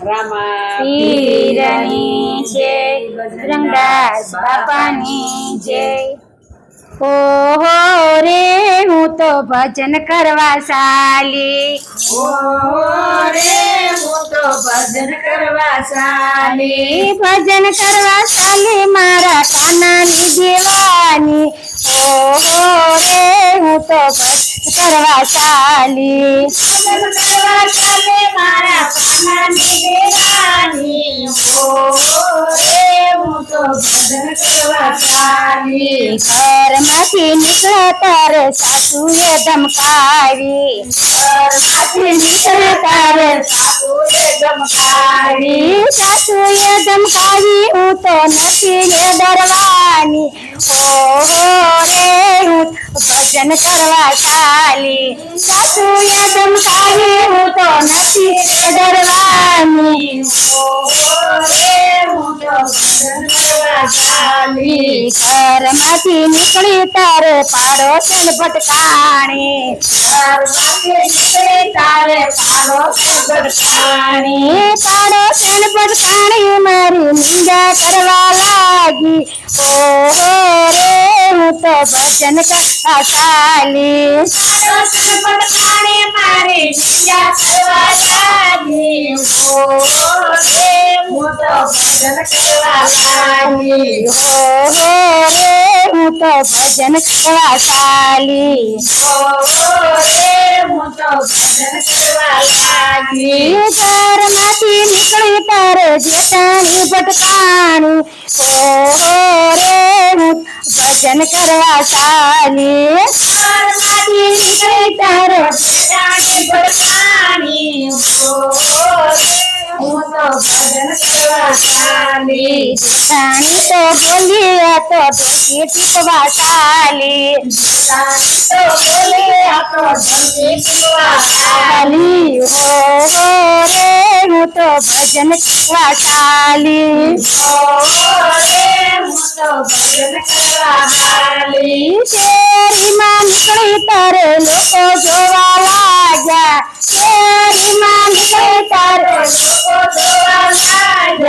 રામા પીરની જય બજરંગદાસ બાપાની જય ઓહો રે હું તો ભજન કરવા ચાલી ઓહો રે હું તો ભજન કરવા ચાલી ભજન કરવા ચાલી મારા કાનાની દેવાની ઓહો રે હું તો ભજન કરવા ચાલી और मसी निकल तर सासू ये दमकारी और मासी निकल तर सासू ये दमकारी सासू ये दमकारी ऊ तो नसी ये दरवानी। ओ हो रे ऊ भजन करवा साली सासू ये दमकारी ऊ तो न ચાલી ઘરમાંથી નીકળી તારે પાડો છે ભટકાણી ઘરમાંથી નીકળે તારે પાડો ભટકાણી પાડો છે ભટકાણી મારી નિંદા કરવા લાગી ઓહો રે હું તો ભજન કરવા ચાલી પાડોશી ભટકાણે મારે નિંદા કરવા લાગી. ઓહો રે ભજન કરવા ચાલી. ઘરમાંથી નીકળી પર જેતાની ભટકાણી ઓહો રે ભજન કરવા ચાલી માંથી નીકળી પર જેતાની वासाली तो बोलिया तो बोली पिपवासाली रानी तो बोलिया तो बोली पिपवासाली हो हो रे हूँ तो भजन वासाली हो तो भजन वासाली तेरी माँ निकली तारे लोको जोवा लाजा तेरी माँ निकली तारे लोको जोवा लाजा નીકળી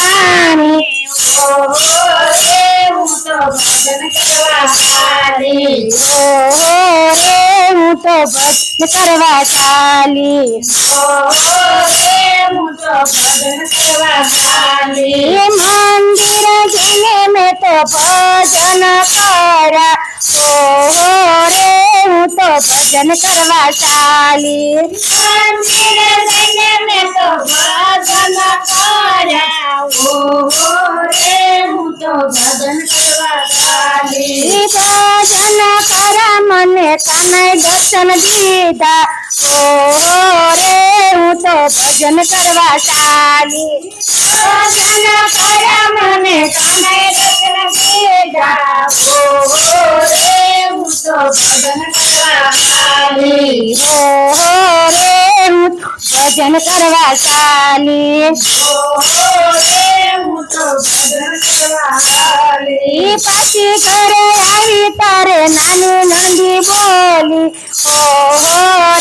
न सर्वाशाली ये मंदिर ज़िले में तो भजन करा ओ हो रे हूँ तो भजन करवाशाली मंदिर ज़िले में तो भजन करा કાને દર્શન દીધા ઓહો રે હું તો ભજન કરવા ચાલી ભજન કર્યા મને કાને દર્શન દીધા. ઓહો રે હું તો ભજન કરવા ચાલી. ઓહો રે હું તો ભજન કરવા ચાલી ઈ પાછી ઘરે આવી તારે નાની નંદી બોલી ઓહો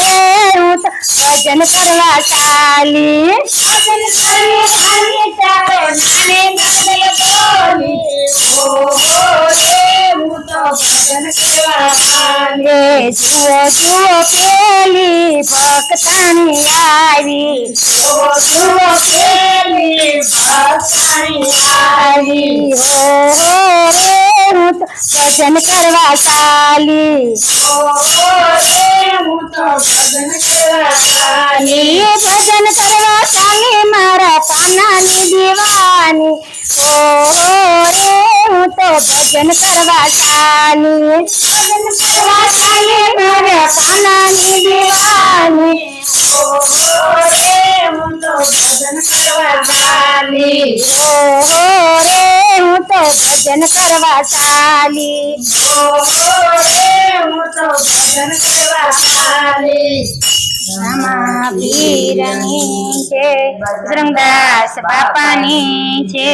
રે હું તો ભજન કરવા ચાલી ભજન કરી આવી તારે નાને નંદે બોલી. ઓહો રે હું તો ભજન કરવા ચાલી. રે જુઓ જુઓ પેલી ભક્તાની આવી જુઓ જુઓ પેલી तो भजन करवा साली भजन करवा साली मारा पाना नी दीवानी ओ रे हूँ तो भजन करवा साली भजन करवा साली मारा पाना नी दीवानी ओ रे ભજન કરવા ચાલી ભજન કરવા ચાલી રામા પીરની છે બજરંગદાસ બાપાની છે.